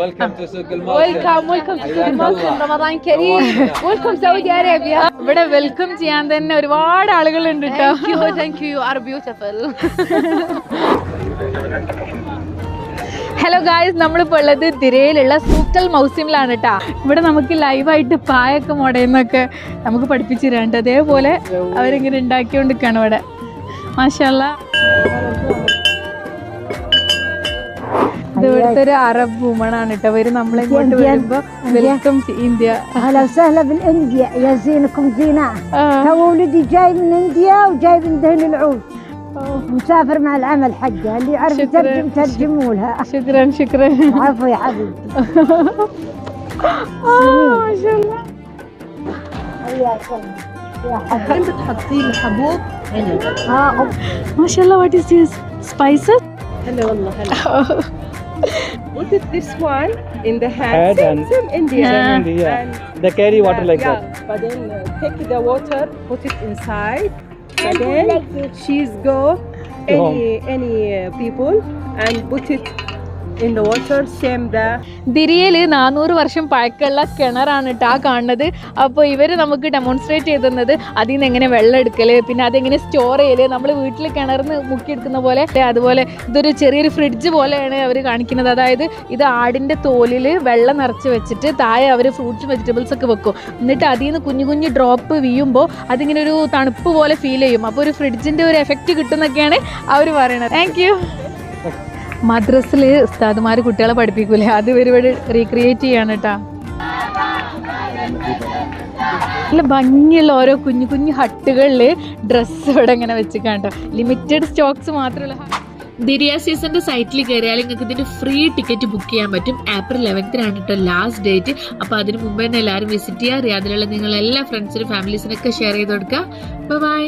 Welcome to Souk al welcome welcome to Souk al-Mosim. Ramadan Kareem. Welcome Saudi ഇവിടെ welcome ചെയ്യാൻ തന്നെ ഒരുപാട് ആളുകളുണ്ട് കേട്ടോ thank you thank you. You are beautiful. Hello guys നമ്മളിപ്പോൾ ഉള്ളത് തിരയിലുള്ള സൂക്കൽ മൗസിമിലാണ് കേട്ടോ ഇവിടെ നമുക്ക് ലൈവായിട്ട് പായൊക്കെ മുടയെന്നൊക്കെ നമുക്ക് പഠിപ്പിച്ചു തരാണ്ട് അതേപോലെ അവരിങ്ങനെ ഉണ്ടാക്കിക്കൊണ്ടിരിക്കുകയാണ് ഇവിടെ. മാഷല്ല ഇത് ഇവിടുത്തെ ഒരു അറബ് വുമൺ ആണ് കേട്ടോ അവര് നമ്മളെ ഇങ്ങോട്ട് വരുമ്പോ വെൽക്കം ഇന്ത്യ اهلا وسهلا بالانديا يا زينكم زينة ആ, تو ولدي جاي من انديا وجاي من دهن العود مسافر مع العمل حقه اللي يعرف شكراً. يترجم ترجموا لها ശുക്രൻ ശുക്രൻ عفو يا حبيبتي ആ, മാഷല്ല حياك الله يا حبيبتي بتحطي الحبوب هنا اه മാഷല്ല what is this spices هلا والله هلا Put it this one in the hand, Head same, and- same India. Yeah. India. And They carry water like yeah, that. But then uh, take the water, put it inside. And then she's go any any uh, people and put it in നാനൂറ് വർഷം പഴക്കമുള്ള കിണറാണ് കേട്ടോ ആ കാണുന്നത്. അപ്പോൾ ഇവർ നമുക്ക് ഡെമോൺസ്ട്രേറ്റ് ചെയ്തത് അതിൽ നിന്ന് എങ്ങനെ വെള്ളം എടുക്കൽ പിന്നെ അതെങ്ങനെ സ്റ്റോർ ചെയ്യൽ നമ്മൾ വീട്ടിൽ കിണറിന്ന് മുക്കിയെടുക്കുന്ന പോലെ അതുപോലെ ഇതൊരു ചെറിയൊരു ഫ്രിഡ്ജ് പോലെയാണ് അവർ കാണിക്കുന്നത്. അതായത് ഇത് ആടിന്റെ തോലിൽ വെള്ളം നിറച്ച് വെച്ചിട്ട് താഴെ അവർ ഫ്രൂട്ട്സ് വെജിറ്റബിൾസ് ഒക്കെ വെക്കും. എന്നിട്ട് അതിൽ നിന്ന് കുഞ്ഞു കുഞ്ഞു ഡ്രോപ്പ് വീഴുമ്പോൾ അതിങ്ങനെ ഒരു തണുപ്പ് പോലെ ഫീൽ ചെയ്യും. അപ്പോൾ ഒരു ഫ്രിഡ്ജിന്റെ ഒരു എഫക്റ്റ് കിട്ടുന്നൊക്കെയാണ് അവർ പറയുന്നത്. താങ്ക് മദ്രസിൽ ഉസ്താദുമാർ കുട്ടികളെ പഠിപ്പിക്കൂലേ? അത് ഇവർ ഇവിടെ റീക്രിയേറ്റ് ചെയ്യാണ് കേട്ടാ നല്ല ഭംഗിയുള്ള ഓരോ കുഞ്ഞു കുഞ്ഞു ഹട്ടുകളിൽ ഡ്രസ്സ് ഇവിടെ ഇങ്ങനെ വെച്ചിക്കാട്ടോ ലിമിറ്റഡ് സ്റ്റോക്സ് മാത്രമുള്ള ദിരിയ സീസണിന്റെ സൈറ്റിൽ കയറിയാൽ നിങ്ങൾക്ക് ഇതിന്റെ ഫ്രീ ടിക്കറ്റ് ബുക്ക് ചെയ്യാൻ പറ്റും. ഏപ്രിൽ ലെവൻത്തിനാണ് കേട്ടോ ലാസ്റ്റ് ഡേറ്റ് അപ്പോൾ അതിന് മുമ്പ് തന്നെ എല്ലാവരും വിസിറ്റ് ചെയ്യുക റിയാദിലുള്ള നിങ്ങൾ എല്ലാ ഫ്രണ്ട്സിനും ഫാമിലീസിനൊക്കെ ഷെയർ ചെയ്ത് കൊടുക്കുക ബൈ